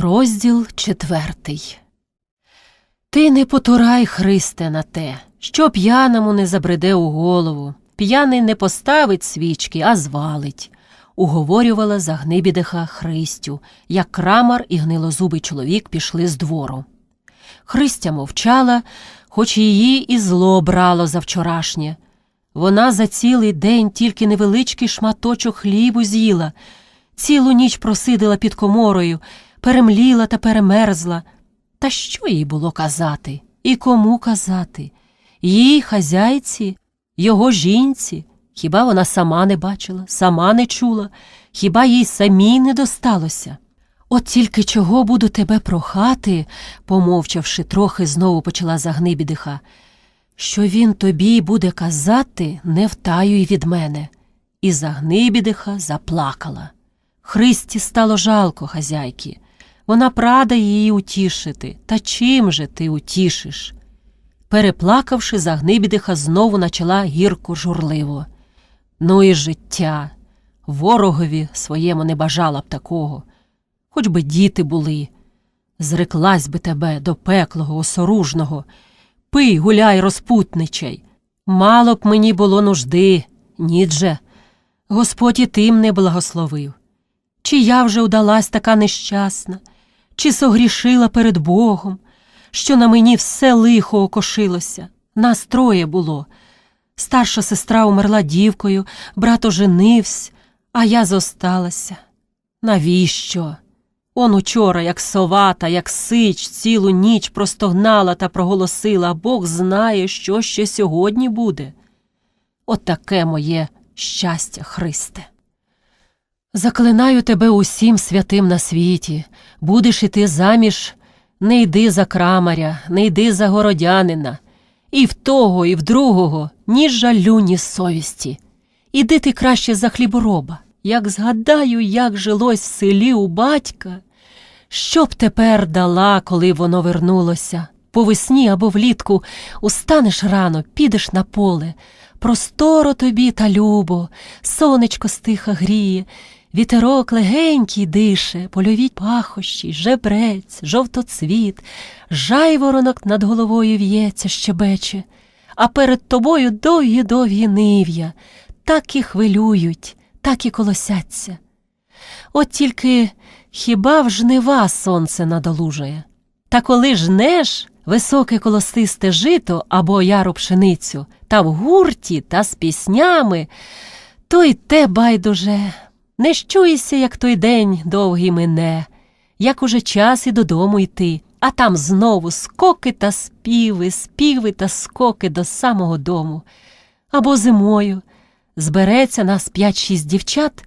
Розділ четвертий. Ти не потурай, Христе, на те, що п'яному не забреде у голову. П'яний не поставить свічки, а звалить, уговорювала загнибідиха Христю, як крамар і гнилозубий чоловік пішли з двору. Христя мовчала, хоч її і зло брало за вчорашнє. Вона за цілий день тільки невеличкий шматочок хлібу з'їла, цілу ніч просидила під коморою, перемліла та перемерзла. Та що їй було казати? І кому казати? Їй хазяйці, його жінці. Хіба вона сама не бачила, сама не чула, хіба їй самій не досталося? От тільки чого буду тебе прохати, помовчавши трохи, знову почала загнибідиха, що він тобі буде казати, не втаюй від мене. І загнибідиха заплакала. Христі стало жалко хазяйки. Вона прада її утішити. Та чим же ти утішиш? Переплакавши, загнибідиха знову начала гірко журливо. Ну і життя. Ворогові своєму не бажала б такого. Хоч би діти були. Зреклась би тебе до пеклого, осоружного. Пий, гуляй, розпутничай. Мало б мені було нужди, нідже. Господь і тим не благословив. Чи я вже удалась така нещасна, чи согрішила перед Богом, що на мені все лихо окошилося. Нас троє було. Старша сестра умерла дівкою, брат оженився, а я зосталася. Навіщо? Он учора, як совата, як сич, цілу ніч простогнала та проголосила, Бог знає, що ще сьогодні буде. От таке моє щастя, Христе. Заклинаю тебе усім святим на світі. Будеш іти заміж, не йди за крамаря, не йди за городянина. І в того, і в другого ні жалю, ні совісті. Іди ти краще за хлібороба. Як згадаю, як жилось в селі у батька, що б тепер дала, коли воно вернулося? По весні або влітку устанеш рано, підеш на поле. Просторо тобі та любо, сонечко стиха гріє, вітерок легенький дише, польові пахощі, жебрець, жовтоцвіт, жайворонок над головою в'ється, щебече, а перед тобою довгі довгі нив'я, так і хвилюють, так і колосяться. От тільки хіба в жнива сонце надолужує? Та коли жнеш високе колостисте жито або яру пшеницю, та в гурті, та з піснями, то й те байдуже. Не щуйся, як той день довгий мине, як уже час і додому йти, а там знову скоки та співи, співи та скоки до самого дому. Або зимою збереться нас п'ять-шість дівчат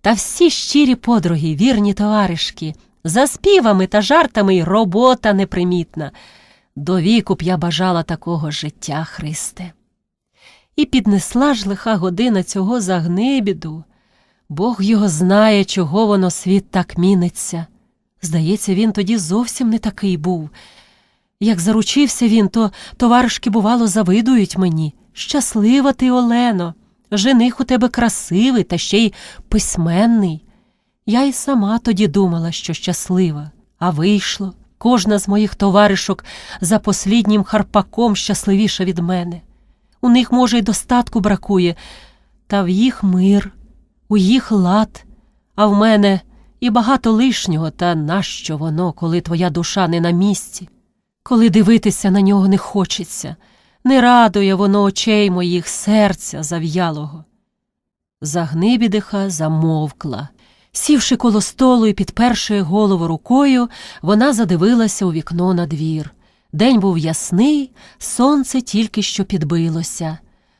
та всі щирі подруги, вірні товаришки, за співами та жартами й робота непримітна. До віку б я бажала такого життя, Христе. І піднесла ж лиха година цього загнибіду. Бог його знає, чого воно світ так міниться. Здається, він тоді зовсім не такий був. Як заручився він, то товаришки, бувало, завидують мені. Щаслива ти, Олено, жених у тебе красивий та ще й письменний. Я й сама тоді думала, що щаслива, а вийшло. Кожна з моїх товаришок за посліднім харпаком щасливіша від мене. У них, може, й достатку бракує, та в їх мир, у їх лад, а в мене і багато лишнього, та нащо воно, коли твоя душа не на місці, коли дивитися на нього не хочеться, не радує воно очей моїх серця зав'ялого. Загнибідиха замовкла. Сівши коло столу і підперши голову рукою, вона задивилася у вікно на двір. День був ясний, сонце тільки що підбилося.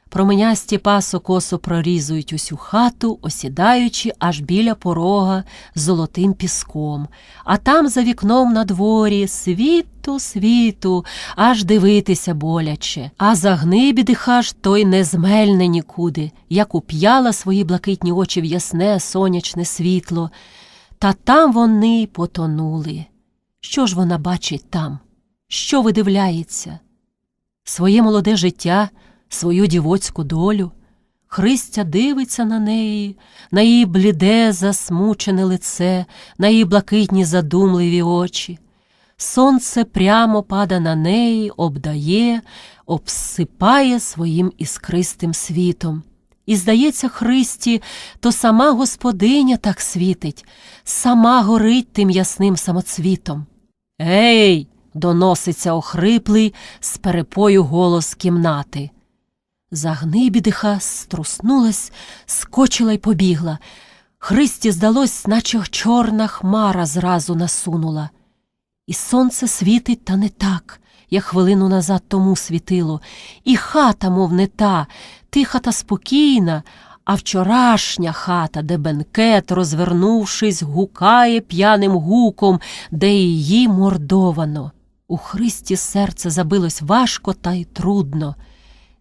Променясті пасо косо прорізують усю хату, осідаючи аж біля порога золотим піском, а там за вікном на дворі світу, світу, аж дивитися боляче, а загнибідиха ж той не змельне нікуди, як уп'яла свої блакитні очі в ясне сонячне світло. Та там вони потонули. Що ж вона бачить там? Що видивляється? Своє молоде життя свою дівоцьку долю. Христя дивиться на неї, на її бліде, засмучене лице, на її блакитні задумливі очі. Сонце прямо пада на неї, обдає, обсипає своїм іскристим світом. І, здається, Христі, то сама господиня так світить, сама горить тим ясним самоцвітом. Ей! доноситься охриплий з перепою голос кімнати. Загнибідиха струснулась, скочила й побігла. Христі здалось, наче чорна хмара зразу насунула. І сонце світить, та не так, як хвилину назад тому світило, і хата, мов не та, тиха та спокійна, а вчорашня хата, де бенкет, розвернувшись, гукає п'яним гуком, де її мордовано. У Христі серце забилось важко та й трудно.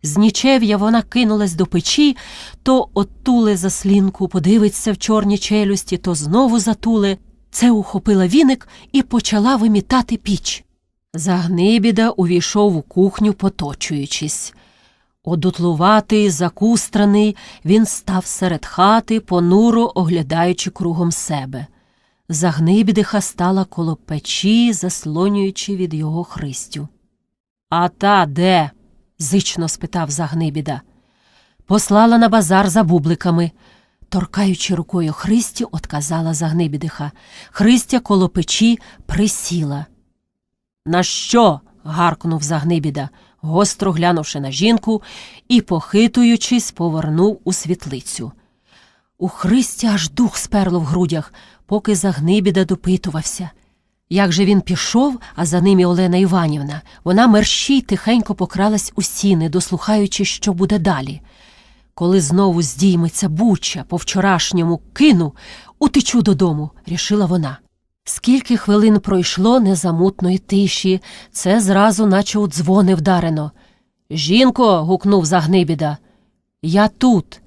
З нічев'я вона кинулась до печі, то оттуле заслінку, подивиться в чорні челюсті, то знову затуле. Це ухопила віник і почала вимітати піч. Загнибіда увійшов у кухню, поточуючись. Одутлуватий, закустраний, він став серед хати, понуро оглядаючи кругом себе. Загнибідиха стала коло печі, заслонюючи від його Христю. А та де? Зично спитав Загнибіда. Послала на базар за бубликами. Торкаючи рукою Христі, отказала Загнибідиха. Христя коло печі присіла. На що? гаркнув Загнибіда, гостро глянувши на жінку і, похитуючись, повернув у світлицю. У Христі аж дух сперло в грудях, поки Загнибіда допитувався. Як же він пішов, а за ним і Олена Іванівна, вона мерщій тихенько покралась у сіни, дослухаючи, що буде далі. Коли знову здійметься буча по вчорашньому кину, утечу додому, рішила вона. Скільки хвилин пройшло незамутної тиші, це зразу, наче у дзвони вдарено. Жінко. гукнув Загнибіда. Я тут.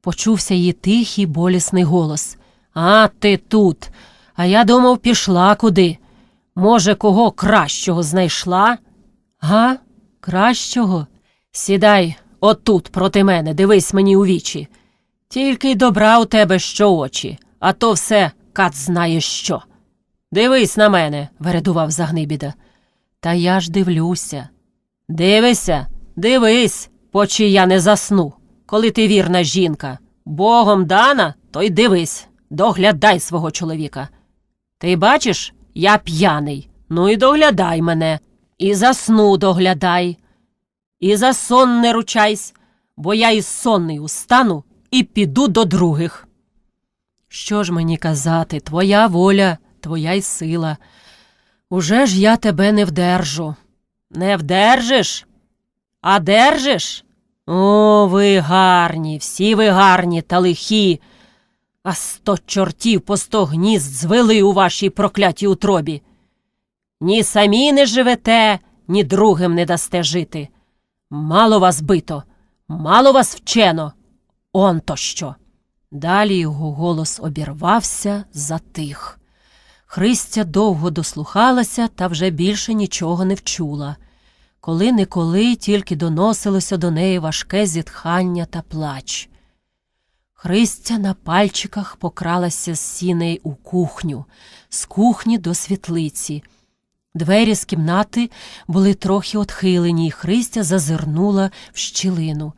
Почувся її тихий, болісний голос. А ти тут. А я думав, пішла куди. Може, кого кращого знайшла? Га? Кращого? Сідай отут проти мене, дивись мені у вічі. Тільки й добра у тебе що очі, а то все кат знає що. Дивись на мене, вередував Загнибіда. Та я ж дивлюся. Дивися, дивись, почи я не засну, коли ти вірна жінка. Богом дана, то й дивись, доглядай свого чоловіка. Ти бачиш, я п'яний, ну і доглядай мене, і за сну доглядай, і за сон не ручайсь, бо я із сонний устану і піду до других. Що ж мені казати, твоя воля, твоя й сила. Уже ж я тебе не вдержу. Не вдержиш? А держиш? О, ви гарні, всі ви гарні та лихі. А сто чортів по сто гнізд звели у вашій проклятій утробі. Ні самі не живете, ні другим не дасте жити. Мало вас бито, мало вас вчено. Он то що. Далі його голос обірвався, затих. Христя довго дослухалася та вже більше нічого не вчула. Коли неколи тільки доносилося до неї важке зітхання та плач. Христя на пальчиках покралася з сіней у кухню, з кухні до світлиці. Двері з кімнати були трохи отхилені, і Христя зазирнула в щілину.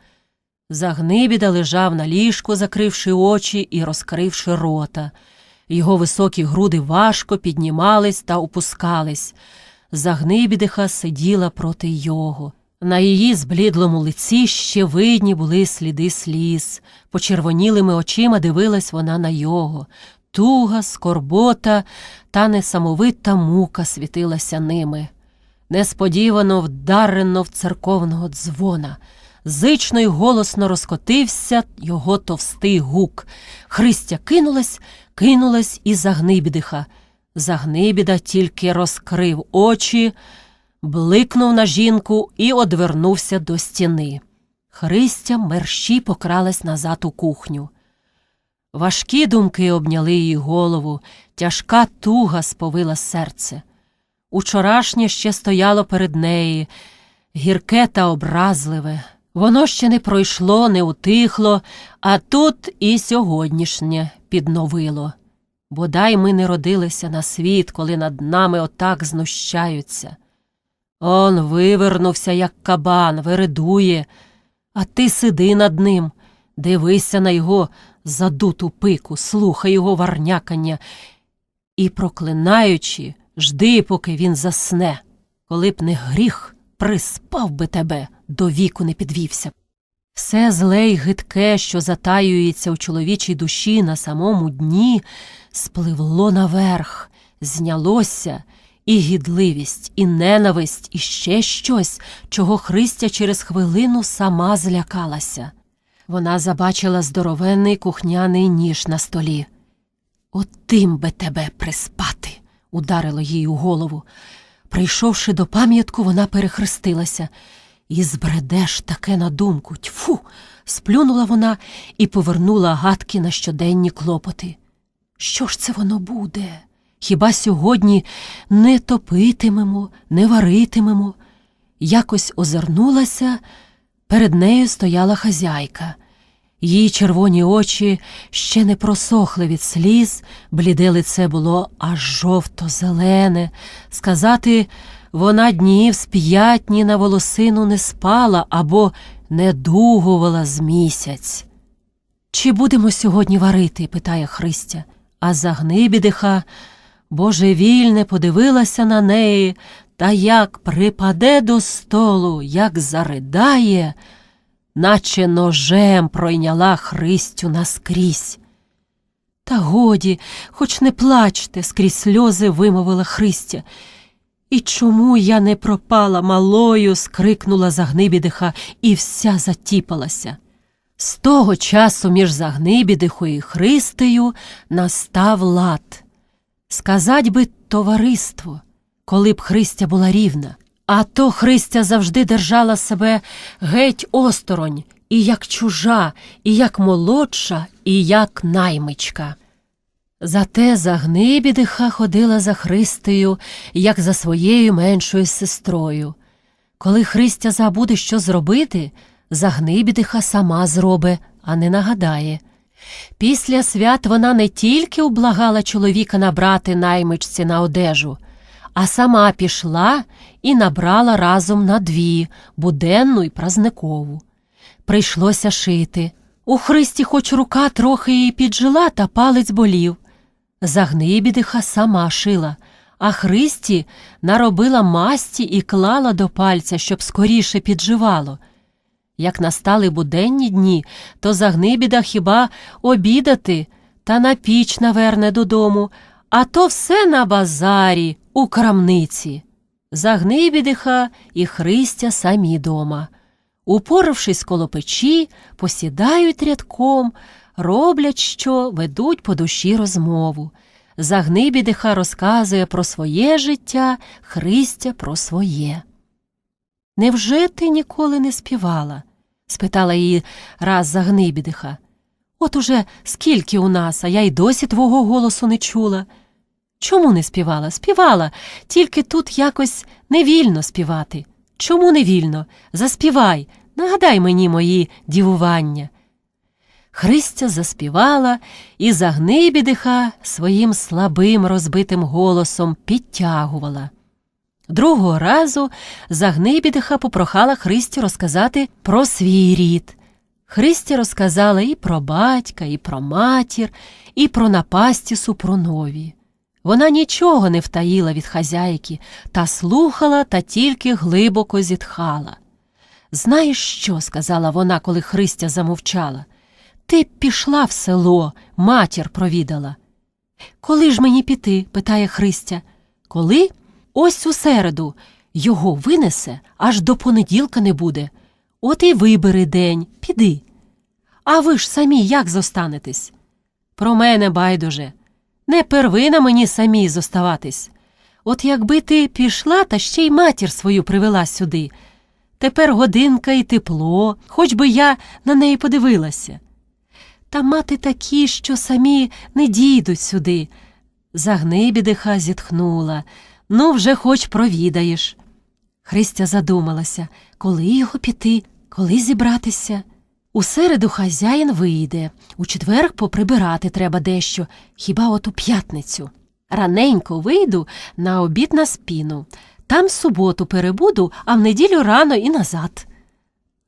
Загнибіда лежав на ліжку, закривши очі і розкривши рота. Його високі груди важко піднімались та опускались. Загнибідиха сиділа проти його. На її зблідлому лиці ще видні були сліди сліз. Почервонілими очима дивилась вона на його. Туга, скорбота та несамовита мука світилася ними. Несподівано вдарено в церковного дзвона. Зично й голосно розкотився його товстий гук. Христя кинулась, кинулась і Загнибідиха. Загнибіда тільки розкрив очі, бликнув на жінку і одвернувся до стіни. Христя мерщі покралась назад у кухню. Важкі думки обняли її голову, тяжка туга сповила серце. Учорашнє ще стояло перед нею, гірке та образливе. Воно ще не пройшло, не утихло, а тут і сьогоднішнє підновило. Бодай ми не родилися на світ, коли над нами отак знущаються. Он вивернувся, як кабан, вередує, а ти сиди над ним, дивися на його задуту пику, слухай його варнякання і, проклинаючи, жди, поки він засне. Коли б не гріх, приспав би тебе, до віку не підвівся. Все зле й гидке, що затаюється у чоловічій душі на самому дні, спливло наверх, знялося і гідливість, і ненависть, і ще щось, чого Христя через хвилину сама злякалася. Вона забачила здоровенний кухняний ніж на столі. От тим би тебе приспати, ударило їй у голову. Прийшовши до пам'ятку, вона перехрестилася. І збредеш таке на думку. Тьфу. сплюнула вона і повернула гадки на щоденні клопоти. Що ж це воно буде? Хіба сьогодні не топитимемо, не варитимемо? Якось озирнулася, перед нею стояла хазяйка. Її червоні очі ще не просохли від сліз, бліде лице було аж жовто-зелене. Сказати, вона днів з п'ятні на волосину не спала або не дугувала з місяць. Чи будемо сьогодні варити? питає Христя, а загнибідиха божевільне подивилася на неї та як припаде до столу, як заридає, наче ножем пройняла Христю наскрізь. Та годі, хоч не плачте, скрізь сльози вимовила Христя. І чому я не пропала малою? скрикнула Загнибідиха і вся затіпалася. З того часу між Загнибідихою і Христею настав лад. Сказать би товариство, коли б Христя була рівна, а то Христя завжди держала себе геть осторонь, і як чужа, і як молодша, і як наймичка. Зате Загнибідиха ходила за Христею, як за своєю меншою сестрою. Коли Христя забуде, що зробити, Загнибідиха сама зробе, а не нагадає. Після свят вона не тільки ублагала чоловіка набрати наймичці на одежу, а сама пішла і набрала разом на дві буденну і празникову. Прийшлося шити. У Христі хоч рука трохи і піджила, та палець болів. Загнибідиха сама шила, а Христі наробила масті і клала до пальця, щоб скоріше підживало. Як настали буденні дні, то Загнибіда хіба обідати та на піч наверне додому, а то все на базарі, у крамниці. Загнибідиха і Христя самі дома. Упоравшись коло печі, посідають рядком, роблять що, ведуть по душі розмову. Загнибідиха розказує про своє життя, Христя про своє. Невже ти ніколи не співала? Спитала її раз Загнибідиха. От уже скільки у нас, а я й досі твого голосу не чула. Чому не співала? Співала, тільки тут якось невільно співати. Чому невільно? Заспівай, нагадай мені мої дівування. Христя заспівала, і Загнибідиха своїм слабим розбитим голосом підтягувала. Другого разу Загнибідиха попрохала Христю розказати про свій рід. Христя розказала і про батька, і про матір, і про напасті Супрунові. Вона нічого не втаїла від хазяйки, та слухала та тільки глибоко зітхала. Знаєш що? сказала вона, коли Христя замовчала. Ти пішла в село, матір провідала. Коли ж мені піти? питає Христя. Коли? Ось у середу. Його винесе, аж до понеділка не буде. От і вибери день, піди. А ви ж самі як зостанетесь? Про мене байдуже. Не первина мені самій зоставатись. От якби ти пішла та ще й матір свою привела сюди. Тепер годинка і тепло, хоч би я на неї подивилася. Та мати такі, що самі не дійдуть сюди. Загнибідиха зітхнула. Ну, вже хоч провідаєш. Христя задумалася, коли його піти. Коли зібратися? У середу хазяїн вийде, у четверг поприбирати треба дещо, хіба от у п'ятницю. Раненько вийду на обід на спіну. Там суботу перебуду, а в неділю рано і назад.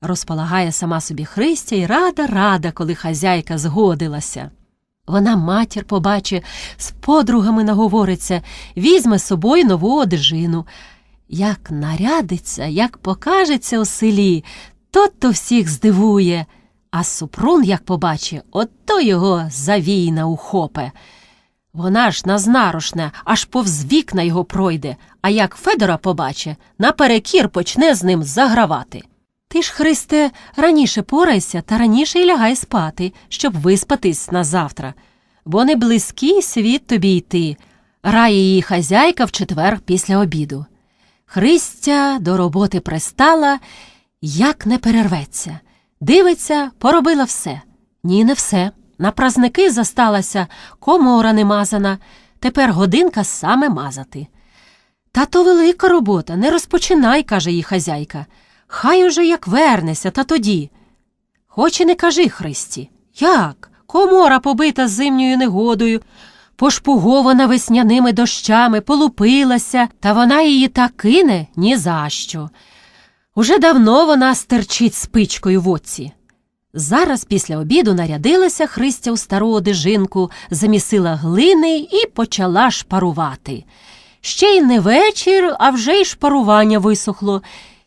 Розполагає сама собі Христя і рада рада, коли хазяйка згодилася. Вона матір побачить, з подругами наговориться, візьме з собою нову одежину. Як нарядиться, як покажеться у селі, тот то всіх здивує. А Супрун, як побачить, ото його завійна ухопе. Вона ж назнарочне, аж повз вікна його пройде, а як Федора побачить, наперекір почне з ним загравати. Ти ж, Христе, раніше порайся та раніше й лягай спати, щоб виспатись на завтра, бо не близький світ тобі йти, рає її хазяйка в четвер після обіду. Христя до роботи пристала, як не перерветься. Дивиться, поробила все. Ні, не все. На празники засталася, комора не мазана, тепер годинка саме мазати. Та то велика робота, не розпочинай, каже їй хазяйка. Хай уже як вернеся, та тоді. Хоч і не кажи Христі. Як? Комора побита зимньою негодою, пошпугована весняними дощами, полупилася, та вона її так кине ні за що. Уже давно вона стерчить спичкою в оці. Зараз після обіду нарядилася Христя у стару одежинку, замісила глини і почала шпарувати. Ще й не вечір, а вже й шпарування висохло,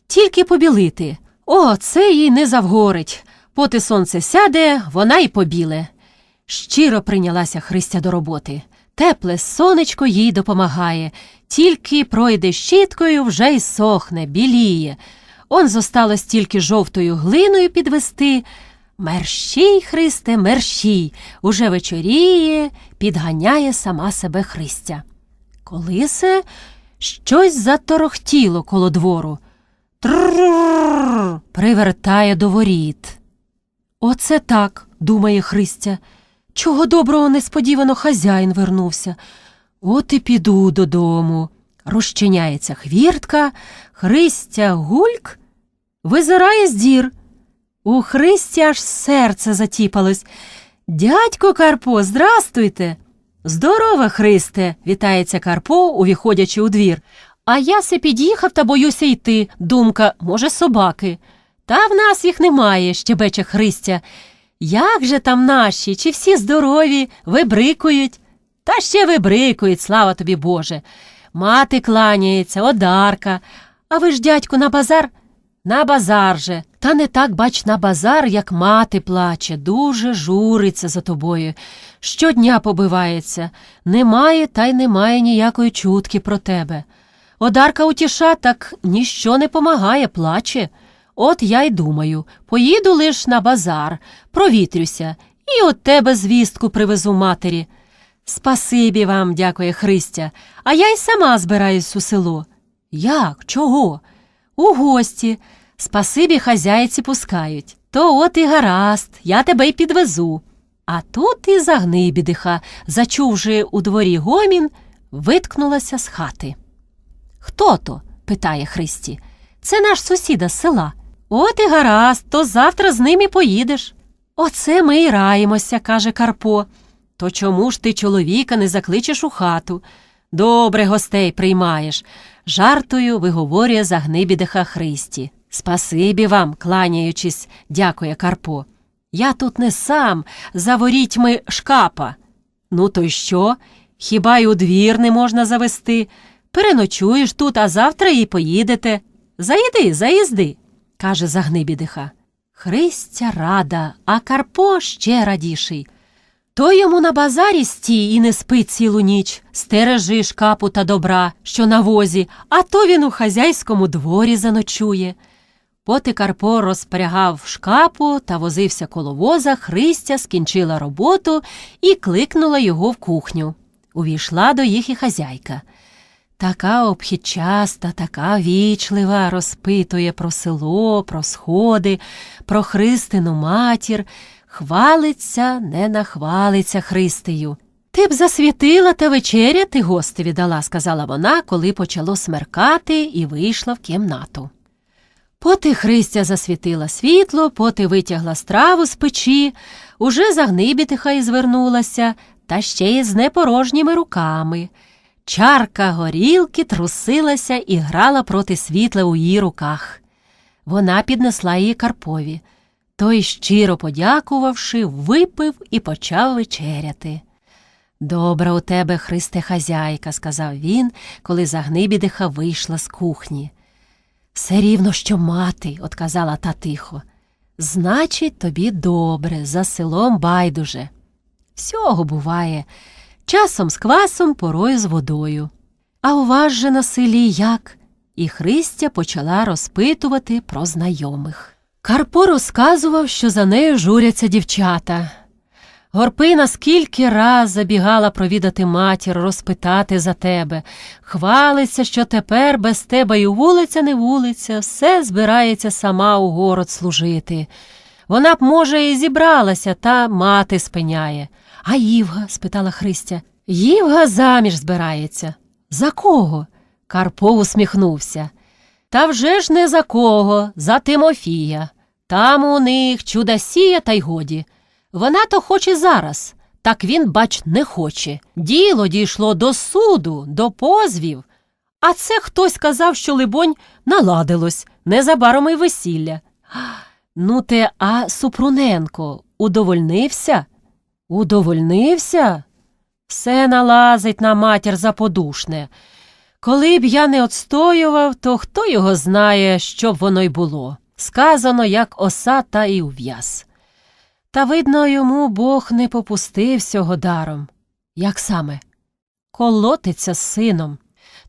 тільки побілити. О, це їй не завгорить. Поти сонце сяде, вона й побіле. Щиро прийнялася Христя до роботи. Тепле сонечко їй допомагає, тільки пройде щіткою, вже й сохне, біліє. Он зосталось тільки жовтою глиною підвести. Мерщій, Христе, мерщій, уже вечоріє, підганяє сама себе Христя. Коли се щось заторохтіло коло двору. Трррррр привертає до воріт. Оце так, думає Христя. Чого доброго несподівано хазяїн вернувся. От і піду додому. Розчиняється хвіртка, Христя гульк визирає з дір. У Христі аж серце затіпалось. Дядько Карпо, здрастуйте. Здорова, Христе, вітається Карпо, увіходячи у двір. А я се під'їхав та боюся йти. Думка, може, собаки. Та в нас їх немає, щебече Христя. Як же там наші? Чи всі здорові, вибрикують? Та ще вибрикують, слава тобі Боже. Мати кланяється, одарка. А ви ж, дядьку, на базар? На базар же. Та не так, бач, на базар, як мати плаче, дуже журиться за тобою. Щодня побивається. Немає та й немає ніякої чутки про тебе. Одарка утіша, так ніщо не помагає, плаче. От я й думаю, поїду лиш на базар, провітрюся, і от тебе звістку привезу матері. Спасибі вам, дякує Христя, а я й сама збираюсь у село. Як? Чого? У гості. Спасибі хазяйці пускають. То от і гаразд, я тебе й підвезу. А тут і загнибідиха, зачувши у дворі гомін, виткнулася з хати. Хто то? питає Христі. Це наш сусіда з села. От і гаразд, то завтра з ним і поїдеш. Оце ми й раємося, каже Карпо. То чому ж ти чоловіка не закличеш у хату? Добре гостей приймаєш. Жартою виговорює загнибідиха Христі. Спасибі вам, кланяючись, дякує Карпо. Я тут не сам, за ворітьми шкапа. Ну, то й що? Хіба й у двір не можна завести? Переночуєш тут, а завтра і поїдете. Заїди, заїзди, каже загнибідиха. Христя рада, а Карпо ще радіший. То йому на базарі стій і не спить цілу ніч, стережи шкапу та добра, що на возі, а то він у хазяйському дворі заночує. Поти Карпо розпрягав шкапу та возився коло воза, Христя скінчила роботу і кликнула його в кухню. Увійшла до їх і хазяйка. Така обхідчаста, така вічлива, розпитує про село, про сходи, про Христину матір, хвалиться, не нахвалиться Христею. Ти б засвітила та вечеряти гостеві дала, сказала вона, коли почало смеркати і вийшла в кімнату. Поти Христя засвітила світло, поти витягла страву з печі, уже загнибітиха і звернулася, та ще й з непорожніми руками. Чарка горілки трусилася і грала проти світла у її руках. Вона піднесла її Карпові. Той, щиро подякувавши, випив і почав вечеряти. Добра у тебе, Христе, хазяйка, сказав він, коли загнибідиха вийшла з кухні. Все рівно, що мати, отказала та тихо. Значить, тобі добре, за селом байдуже. Всього буває, часом з квасом, порою з водою. А у вас же на селі як? І Христя почала розпитувати про знайомих. Карпо розказував, що за нею журяться дівчата. Горпина скільки раз забігала провідати матір, розпитати за тебе. Хвалиться, що тепер без тебе і вулиця не вулиця, все збирається сама у город служити. Вона б, може, і зібралася, та мати спиняє. А Євга? спитала Христя. Євга заміж збирається. За кого? Карпо усміхнувся. Та вже ж не за кого, за Тимофія. Там у них чудосія, та й годі. Вона то хоче зараз, так він, бач, не хоче. Діло дійшло до суду, до позвів. А це хтось казав, що, либонь, наладилось, незабаром і весілля. Ну, те, а Супруненко удовольнився? Удовольнився? Все налазить на матір заподушне. Коли б я не отстоював, то хто його знає, що б воно й було. Сказано, як оса, та й ув'яз. Та, видно, йому Бог не попустив сього даром. Як саме? Колотиться з сином.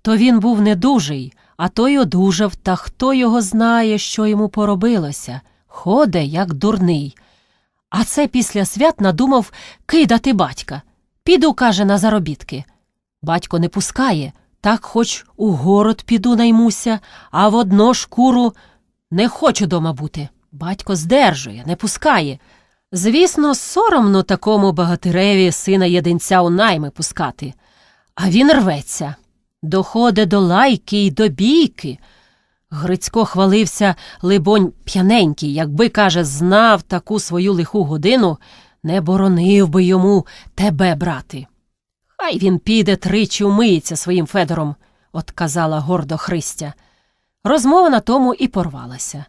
То він був недужий, а той одужав, та хто його знає, що йому поробилося. Ходе, як дурний. А це після свят надумав кидати батька. Піду, каже, на заробітки. Батько не пускає, так хоч у город піду наймуся, а в одно шкуру не хочу дома бути. Батько здержує, не пускає. Звісно, соромно такому багатиреві сина єдинця у найми пускати. А він рветься. Доходить до лайки й до бійки. Грицько хвалився, либонь, п'яненький, якби, каже, знав таку свою лиху годину, не боронив би йому тебе брати. Хай він піде тричі умиється своїм Федором, отказала гордо Христя. Розмова на тому і порвалася.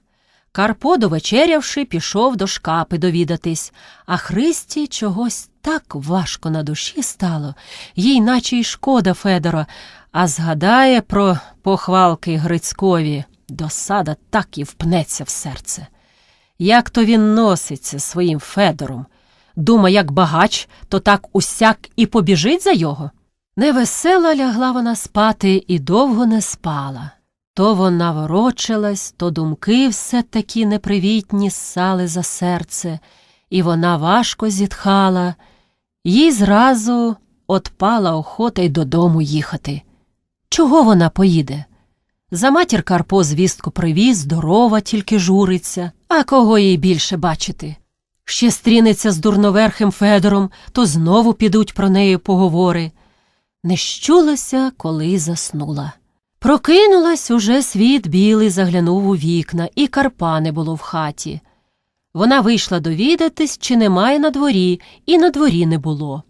Карпо, довечерявши, пішов до шкапи довідатись, а Христі чогось так важко на душі стало, їй наче й шкода Федора, а згадає про похвалки Грицькові, досада так і впнеться в серце. Як то він носиться своїм Федором? Дума, як багач, то так усяк і побіжить за його. Невесела лягла вона спати і довго не спала. То вона ворочилась, то думки все такі непривітні ссали за серце, і вона важко зітхала, їй зразу отпала охота й додому їхати. Чого вона поїде? За матір Карпо звістку привіз, здорова, тільки журиться, а кого їй більше бачити? Ще стрінеться з дурноверхим Федором, то знову підуть про неї поговори. Не щулася, коли заснула. Прокинулась уже світ білий заглянув у вікна, і Карпа не було в хаті. Вона вийшла довідатись, чи немає на дворі, і на дворі не було.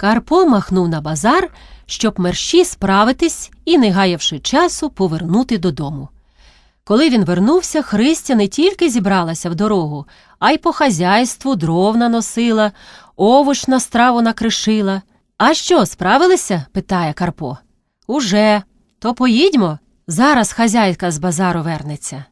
Карпо махнув на базар, щоб мерщі справитись і, не гаявши часу, повернути додому. Коли він вернувся, Христя не тільки зібралася в дорогу, а й по хазяйству дров наносила, овоч на страву накришила. А що, справилися? питає Карпо. Уже. То поїдьмо. Зараз хазяйка з базару вернеться.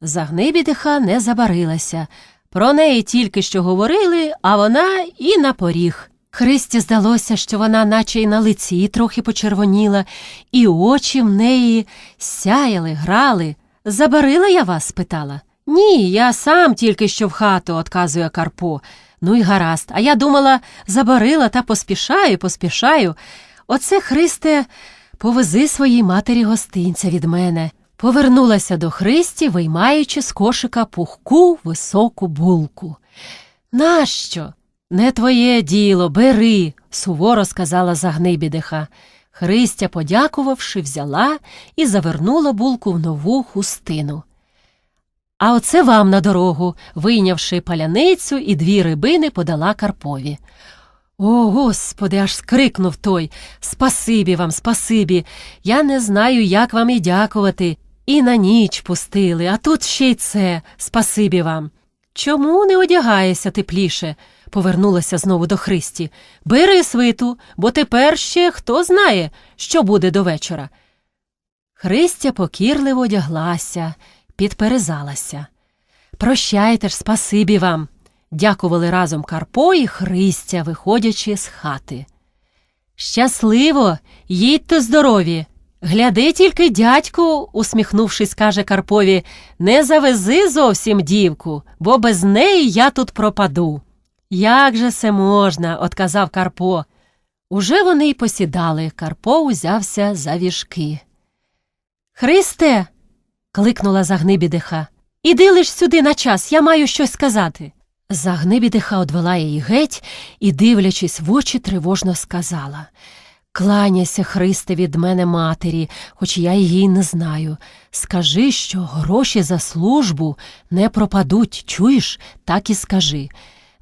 Загнибідиха не забарилася. Про неї тільки що говорили, а вона і на поріг. Христі здалося, що вона наче й на лиці трохи почервоніла, і очі в неї сяяли, грали. Забарила я вас? спитала. Ні, я сам тільки що в хату, отказує Карпо. Ну й гаразд. А я думала, забарила та поспішаю, поспішаю. Оце, Христе, повези своїй матері гостинця від мене. Повернулася до Христі, виймаючи з кошика пухку високу булку. Нащо? Не твоє діло, бери, суворо сказала Загнибідиха. Христя, подякувавши, взяла і завернула булку в нову хустину. А оце вам на дорогу, вийнявши паляницю і дві рибини, подала Карпові. О, господи, аж скрикнув той. Спасибі вам, спасибі. Я не знаю, як вам і дякувати. І на ніч пустили, а тут ще й це. Спасибі вам. Чому не одягаєшся тепліше? повернулася знову до Христі. Бери свиту, бо тепер ще хто знає, що буде до вечора. Христя покірливо одяглася, підперезалася. Прощайте ж, спасибі вам. Дякували разом Карпо і Христя, виходячи з хати. Щасливо, їдьте здорові. Гляди тільки, дядьку, усміхнувшись, каже Карпові, не завези зовсім дівку, бо без неї я тут пропаду. Як же се можна, отказав Карпо. Уже вони й посідали. Карпо узявся за віжки. Христе. кликнула Загнибідиха. Іди лиш сюди на час, я маю щось сказати. Загнибідиха одвела її геть і, дивлячись в очі, тривожно сказала Кланяйся, Христе, від мене матері, хоч я її не знаю. Скажи, що гроші за службу не пропадуть, чуєш, так і скажи.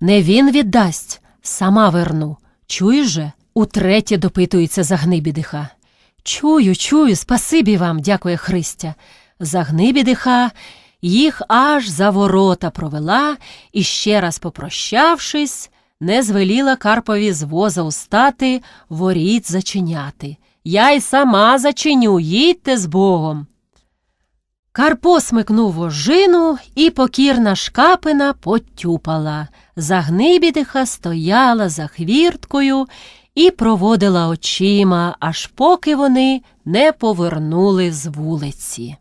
Не він віддасть, сама верну. Чуєш же? Утретє допитується Загнибідиха. Чую, чую, спасибі вам, дякує Христя. Загнибідиха їх аж за ворота провела і, ще раз попрощавшись, не звеліла Карпові з воза устати, воріт зачиняти. Я й сама зачиню, їдьте з Богом. Карпо смикнув вожину, і покірна шкапина потюпала. Загнибідиха стояла за хвірткою і проводила очима, аж поки вони не повернули з вулиці.